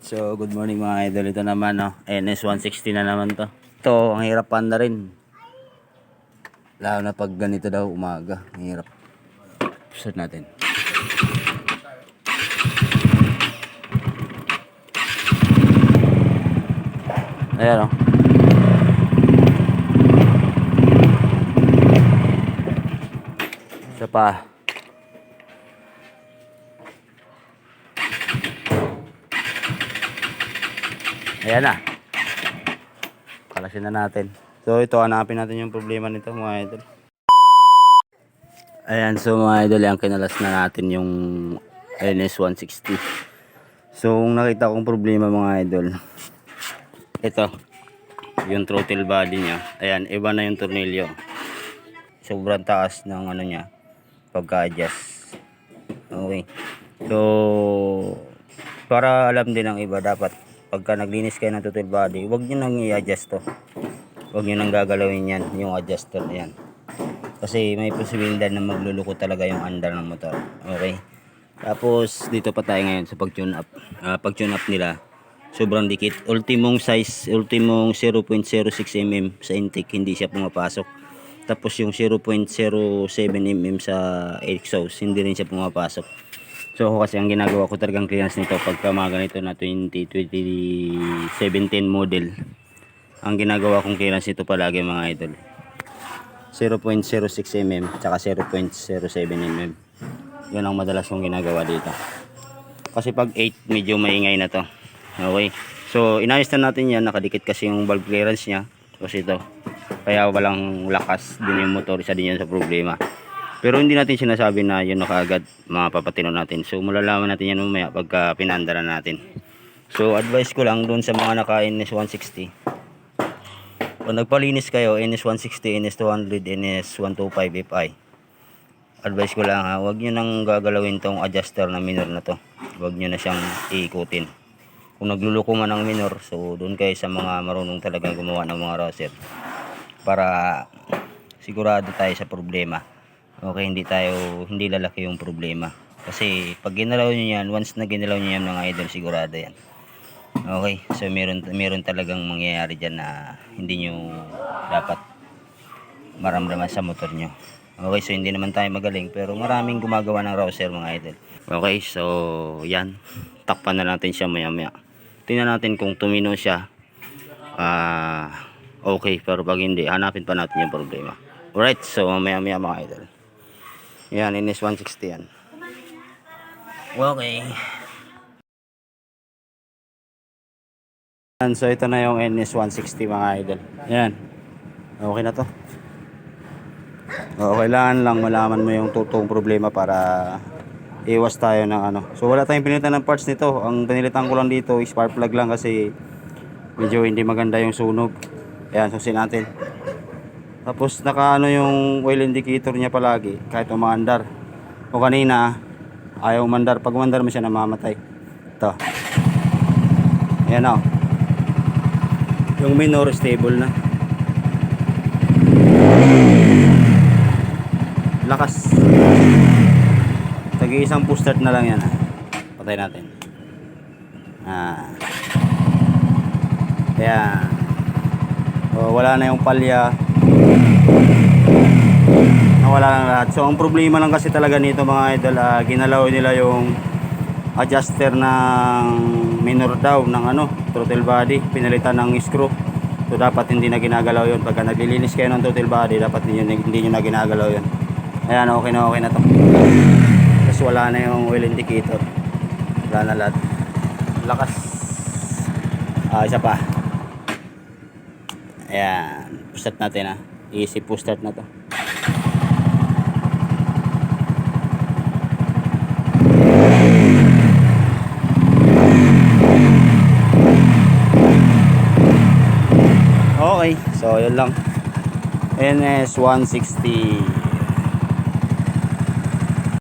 So, good morning mga idol. Ito naman, no? NS160 na naman to. Ito, ang hirap panda rin. Lalo na pag ganito daw umaga. Ang hirap. Start natin. Ayan, oh. Isa pa. Ayan na. Kalasin na natin. So ito, hanapin natin yung problema nito mga idol. Ayan, so mga idol, ang kinalas na natin yung NS160. So, kung nakita kong problema mga idol, ito, yung throttle body niya. Ayan, iba na yung tornilyo. Sobrang taas ng ano niya, pagka-adjust. Okay. So, para alam din ng iba, dapat pagka naglinis kayo ng throttle body, huwag nyo nang i-adjust to. Huwag nyo nang gagalawin yan, yung adjuster na yan. Kasi may posibilidad na magluluko talaga yung andar ng motor. Okay? Tapos, dito pa tayo ngayon sa pag-tune up. Ah, pag-tune up nila, sobrang dikit. Ultimong size, ultimong 0.06 mm sa intake, hindi siya pumapasok. Tapos yung 0.07 mm sa exhaust, hindi rin siya pumapasok. So ako kasi ang ginagawa ko talagang clearance nito pagka mga ganito na 2017 model. Ang ginagawa kong clearance nito palagi mga idol. 0.06 mm tsaka 0.07 mm. Yun ang madalas kong ginagawa dito. Kasi pag 8 medyo maingay na to. Okay. So inayos na natin yan. Nakadikit kasi yung valve clearance niya. Kasi ito. Kaya walang lakas din yung motor. Isa din yan sa problema. Pero hindi natin sinasabi na yun na kaagad mga papatino natin. So malalaman natin yan mamaya pagka pinandara natin. So advice ko lang doon sa mga naka NS160. Kung nagpalinis kayo NS160, NS200, NS125 FI. Advice ko lang ha, huwag nyo nang gagalawin tong adjuster na minor na to. Huwag nyo na siyang iikutin. Kung nagluluko man ng minor, so doon kayo sa mga marunong talagang gumawa ng mga roser. Para sigurado tayo sa problema. Okay, hindi tayo, hindi lalaki yung problema. Kasi pag ginalaw nyo yan, once na ginalaw nyo yan mga idol, sigurado yan. Okay, so meron, meron talagang mangyayari dyan na hindi nyo dapat maramdaman sa motor nyo. Okay, so hindi naman tayo magaling pero maraming gumagawa ng rouser mga idol. Okay, so yan. Takpan na natin siya maya maya. Tingnan natin kung tumino siya. Ah, okay, pero pag hindi, hanapin pa natin yung problema. Alright, so maya maya mga idol. Yan, NS 160 yan. Okay. Yan, so ito na yung NS 160 mga idol. Yan. Okay na to. O, kailangan lang malaman mo yung totoong problema para iwas tayo ng ano. So wala tayong pinilitan ng parts nito. Ang pinilitan ko lang dito is spark plug lang kasi medyo hindi maganda yung sunog. Ayan, susin natin. Tapos naka ano yung oil indicator niya palagi kahit umaandar. O kanina ayaw umandar. Pag umandar mo siya namamatay. Ito. Ayan o. Yung minor stable na. Lakas. Tagi isang push start na lang yan. ah. Patay natin. Ah. Ayan. O, wala na yung palya. Nawala lang lahat. So, ang problema lang kasi talaga nito mga idol, ah, ginalaw nila yung adjuster ng minor daw ng ano, throttle body. Pinalitan ng screw. So, dapat hindi na ginagalaw yun. Pagka naglilinis kayo ng throttle body, dapat hindi, hindi nyo na ginagalaw yun. Ayan, okay na okay na to. Tapos wala na yung oil indicator. Wala na lahat. Lakas. Ah, isa pa. Ayan. Push natin ah. Easy push start na to. Okay. So, yun lang. NS 160